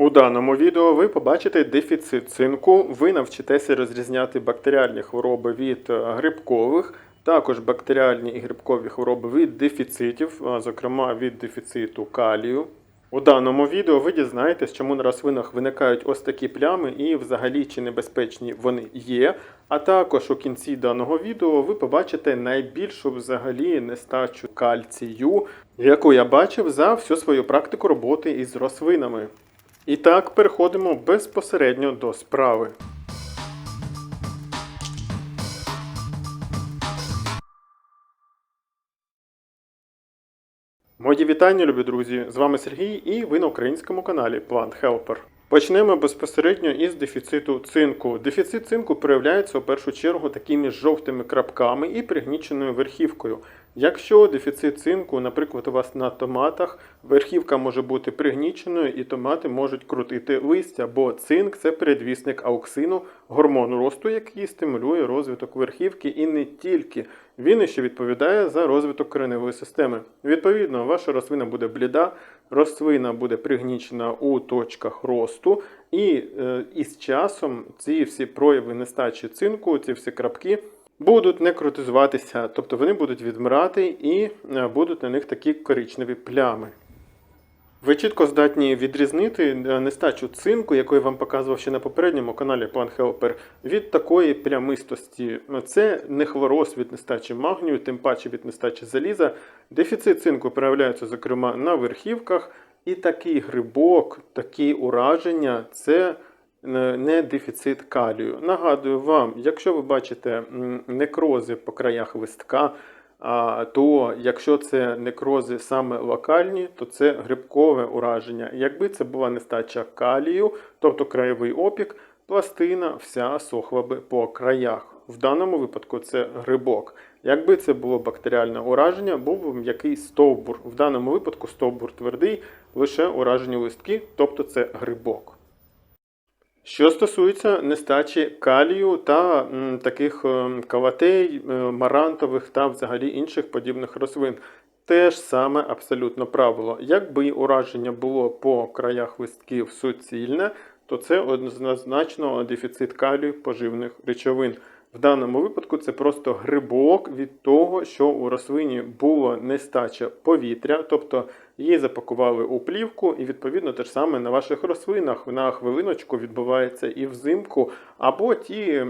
У даному відео ви побачите дефіцит цинку, ви навчитеся розрізняти бактеріальні хвороби від е, грибкових, також бактеріальні і грибкові хвороби від дефіцитів, зокрема від дефіциту калію. У даному відео ви дізнаєтесь, чому на рослинах виникають ось такі плями і взагалі чи небезпечні вони є. А також у кінці даного відео ви побачите найбільшу взагалі нестачу кальцію, яку я бачив за всю свою практику роботи із рослинами. І так, переходимо безпосередньо до справи. Мої вітання, любі друзі! З вами Сергій і ви на українському каналі Plant Helper. Почнемо безпосередньо із дефіциту цинку. Дефіцит цинку проявляється у першу чергу такими жовтими крапками і пригніченою верхівкою. Якщо дефіцит цинку, наприклад, у вас на томатах, верхівка може бути пригніченою і томати можуть крутити листя, бо цинк це передвісник ауксину, гормону росту, який стимулює розвиток верхівки і не тільки. Він іще відповідає за розвиток кореневої системи. Відповідно, ваша рослина буде бліда, рослина буде пригнічена у точках росту, і е, із часом ці всі прояви нестачі цинку, ці всі крапки будуть некротизуватися, тобто вони будуть відмирати і е, будуть на них такі коричневі плями. Ви чітко здатні відрізнити е, нестачу цинку, яку я вам показував ще на попередньому каналі Plant Helper, від такої плямистості. Це не хлороз від нестачі магнію, тим паче від нестачі заліза. Дефіцит цинку проявляється, зокрема, на верхівках, і такий грибок, такі ураження це не дефіцит калію. Нагадую вам, якщо ви бачите некрози по краях листка, то якщо це некрози саме локальні, то це грибкове ураження. Якби це була нестача калію, тобто краєвий опік, пластина вся сохла би по краях. В даному випадку це грибок. Якби це було бактеріальне ураження, був би м'який стовбур. В даному випадку стовбур твердий, лише уражені листки, тобто це грибок. Що стосується нестачі калію та таких е, калатей, е, марантових та взагалі інших подібних рослин, теж саме абсолютно правило. Якби ураження було по краях листків суцільне, то це однозначно дефіцит калію поживних речовин. В даному випадку це просто грибок від того, що у рослині було нестача повітря, тобто її запакували у плівку, і відповідно те ж саме на ваших рослинах на хвилиночку відбувається і взимку, або ті.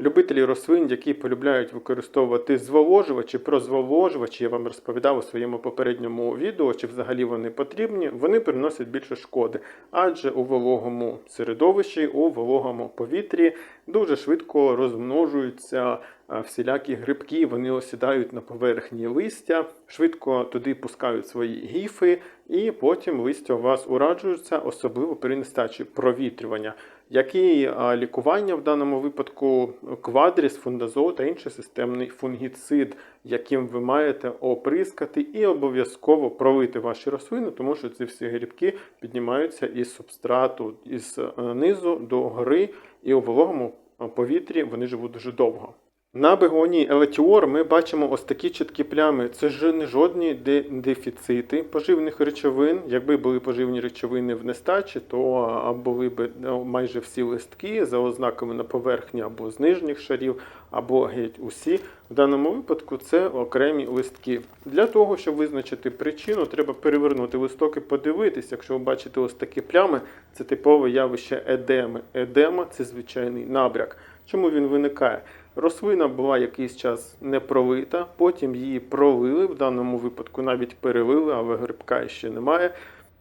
Любителі рослин, які полюбляють використовувати зволожувачі, про зволожувачі я вам розповідав у своєму попередньому відео, чи взагалі вони потрібні, вони приносять більше шкоди, адже у вологому середовищі, у вологому повітрі дуже швидко розмножуються всілякі грибки, вони осідають на поверхні листя, швидко туди пускають свої гіфи, і потім листя у вас ураджуються, особливо при нестачі провітрювання. Які лікування в даному випадку квадріс, фундазол та інший системний фунгіцид, яким ви маєте оприскати і обов'язково пролити ваші рослини, тому що ці всі грибки піднімаються із субстрату, із е, низу до гори, і у вологому повітрі вони живуть дуже довго. На бегонії елетіор ми бачимо ось такі чіткі плями. Це ж не жодні дефіцити поживних речовин. Якби були поживні речовини в нестачі, то були б е, майже всі листки за ознаками на поверхні або з нижніх шарів, або геть усі. В даному випадку це окремі листки. Для того, щоб визначити причину, треба перевернути листок і подивитися. Якщо ви бачите ось такі плями, це типове явище едеми. Едема це звичайний набряк. Чому він виникає? Рослина була якийсь час не пролита, потім її пролили, в даному випадку навіть перелили, але грибка ще немає.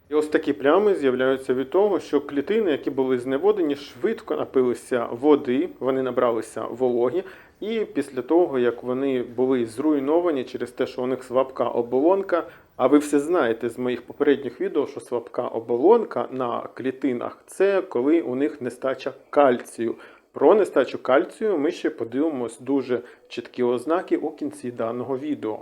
І ось такі плями з'являються від того, що клітини, які були зневодені, швидко напилися води, вони набралися вологі, і після того, як вони були зруйновані через те, що у них слабка оболонка, а ви все знаєте з моїх попередніх відео, що слабка оболонка на клітинах це коли у них нестача кальцію. Про нестачу кальцію ми ще подивимось дуже чіткі ознаки у кінці даного відео.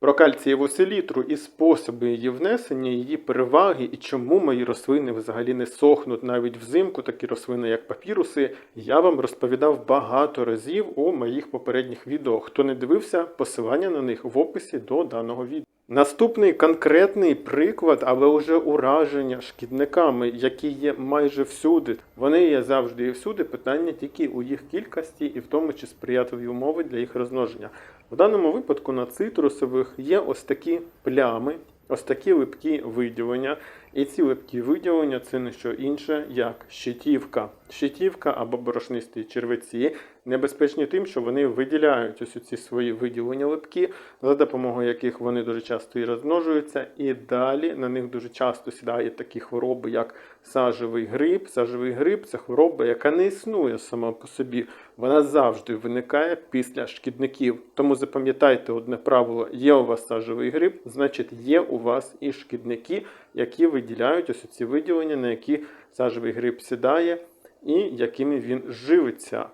Про кальцієву селітру і способи її внесення, її переваги і чому мої рослини взагалі не сохнуть навіть взимку, такі рослини, як папіруси, я вам розповідав багато разів у моїх попередніх відео. Хто не дивився, посилання на них в описі до даного відео. Наступний конкретний приклад, але вже ураження шкідниками, які є майже всюди. Вони є завжди і всюди. Питання тільки у їх кількості і в тому, чи сприятливі умови для їх розмноження. В даному випадку на цитрусових є ось такі плями, ось такі липкі виділення. І ці липкі виділення це не що інше, як щитівка. Щитівка або борошнисті червеці небезпечні тим, що вони виділяють ось ці свої виділення липкі, за допомогою яких вони дуже часто і розмножуються, і далі на них дуже часто сідають такі хвороби, як сажевий грип. Сажевий грип це хвороба, яка не існує сама по собі. Вона завжди виникає після шкідників. Тому запам'ятайте одне правило: є у вас сажевий грип, значить є у вас і шкідники, які виділяють ось ці виділення, на які сажевий гриб сідає, і якими він живиться.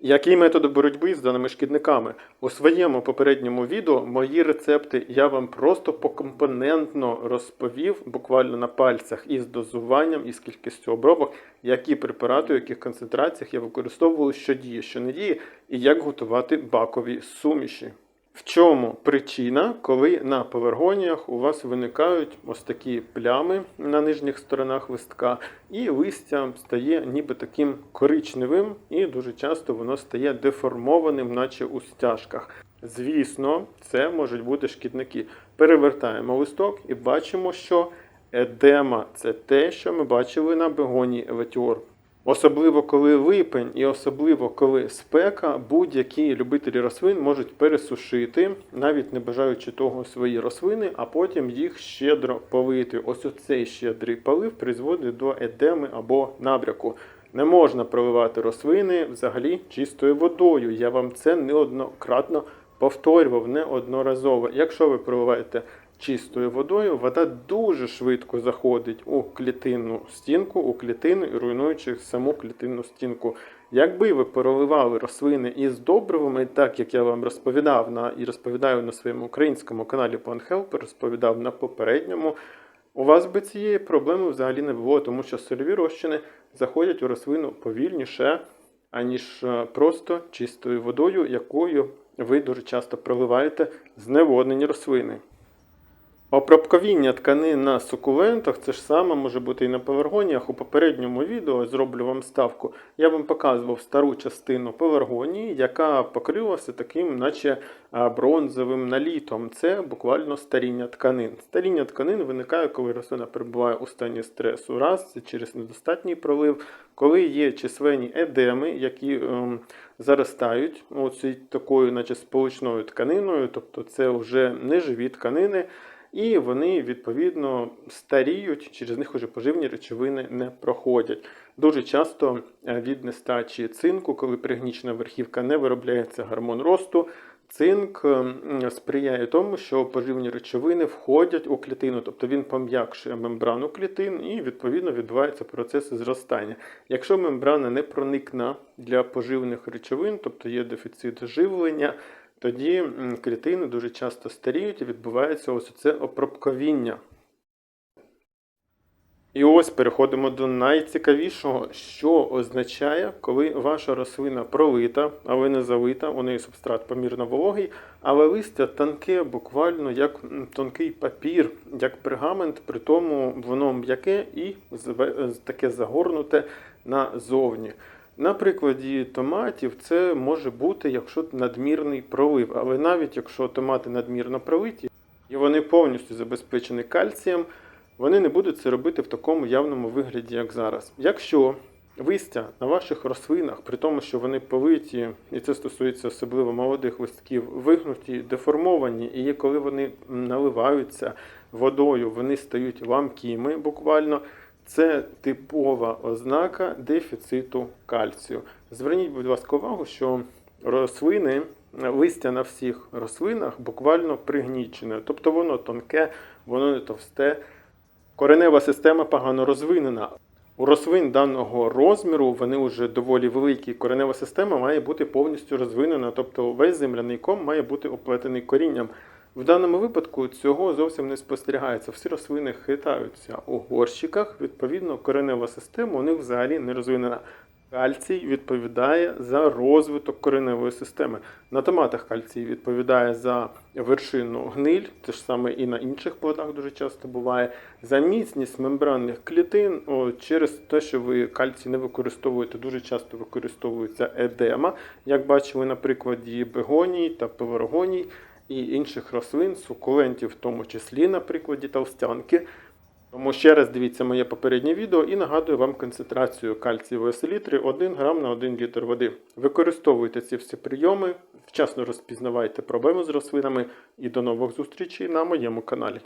Який методи боротьби з даними шкідниками? У своєму попередньому відео мої рецепти я вам просто покомпонентно розповів, буквально на пальцях із дозуванням, із кількістю обробок, які препарати, у яких концентраціях я використовував, що діє, що не діє, і як готувати бакові суміші. В чому причина, коли на пеларгоніях у вас виникають ось такі плями на нижніх сторонах листка, і листя стає ніби таким коричневим, і дуже часто воно стає деформованим, наче у стяжках. Звісно, це можуть бути шкідники. Перевертаємо листок і бачимо, що едема це те, що ми бачили на бегоні Еветіор. Особливо коли липень і особливо коли спека, будь-які любителі рослин можуть пересушити, навіть не бажаючи того свої рослини, а потім їх щедро полити. Ось оцей щедрий полив призводить до едеми або набряку. Не можна проливати рослини взагалі чистою водою. Я вам це неоднократно повторював неодноразово. Якщо ви проливаєте чистою водою, вода дуже швидко заходить у клітинну стінку, у клітину і руйнуючи саму клітинну стінку. Якби ви проливали рослини із добривами, так як я вам розповідав на і розповідаю на своєму українському каналі Plant Helper, розповідав на попередньому, у вас би цієї проблеми взагалі не було, тому що сольові розчини заходять у рослину повільніше, аніж е, просто чистою водою, якою ви дуже часто проливаєте зневоднені рослини. Опробковіння тканин на сукулентах це ж саме може бути і на пеларгоніях. У попередньому відео зроблю вам ставку. Я вам показував стару частину пеларгонії, яка покрилася таким, наче бронзовим налітом. Це буквально старіння тканин. Старіння тканин виникає, коли рослина перебуває у стані стресу. Раз це через недостатній пролив, коли є численні едеми, які ем, заростають оці такою, наче сполучною тканиною, тобто це вже не живі тканини. І вони відповідно старіють, через них уже поживні речовини не проходять. Дуже часто е, від нестачі цинку, коли пригнічена верхівка не виробляється гормон росту, цинк сприяє тому, що поживні речовини входять у клітину, тобто він пом'якшує мембрану клітин і відповідно відбуваються процеси зростання. Якщо мембрана не проникна для поживних речовин, тобто є дефіцит живлення, тоді клітини дуже часто старіють і відбувається ось це опробковіння. І ось переходимо до найцікавішого, що означає, коли ваша рослина пролита, але не залита, у неї субстрат помірно вологий, але листя тонке, буквально як тонкий папір, як пергамент, при тому воно м'яке і таке загорнуте назовні. На прикладі томатів це може бути, якщо надмірний пролив, але навіть якщо томати надмірно пролиті, і вони повністю забезпечені кальцієм, вони не будуть це робити в такому явному вигляді, як зараз. Якщо листя на ваших рослинах, при тому, що вони политі, і це стосується особливо молодих листків, вигнуті, деформовані, і коли вони наливаються водою, вони стають ламкими буквально. Це типова ознака дефіциту кальцію. Зверніть, будь ласка, увагу, що рослини, листя на всіх рослинах буквально пригнічене, тобто воно тонке, воно не товсте. Коренева система погано розвинена. У рослин даного розміру вони вже доволі великі. Коренева система має бути повністю розвинена, тобто весь земляний ком має бути оплетений корінням. В даному випадку цього зовсім не спостерігається. Всі рослини хитаються у горщиках, відповідно, коренева система у них взагалі не розвинена. Кальцій відповідає за розвиток кореневої системи. На томатах кальцій відповідає за вершинну гниль, те ж саме і на інших плодах дуже часто буває, за міцність мембранних клітин. О, через те, що ви кальцій не використовуєте, дуже часто використовується едема, як бачили на прикладі бегоній та пеларгоній і інших рослин, сукулентів, в тому числі на прикладі толстянки. Тому ще раз дивіться моє попереднє відео і нагадую вам концентрацію кальцієвої селітри 1 грам на 1 літр води. Використовуйте ці всі прийоми, вчасно розпізнавайте проблеми з рослинами і до нових зустрічей на моєму каналі.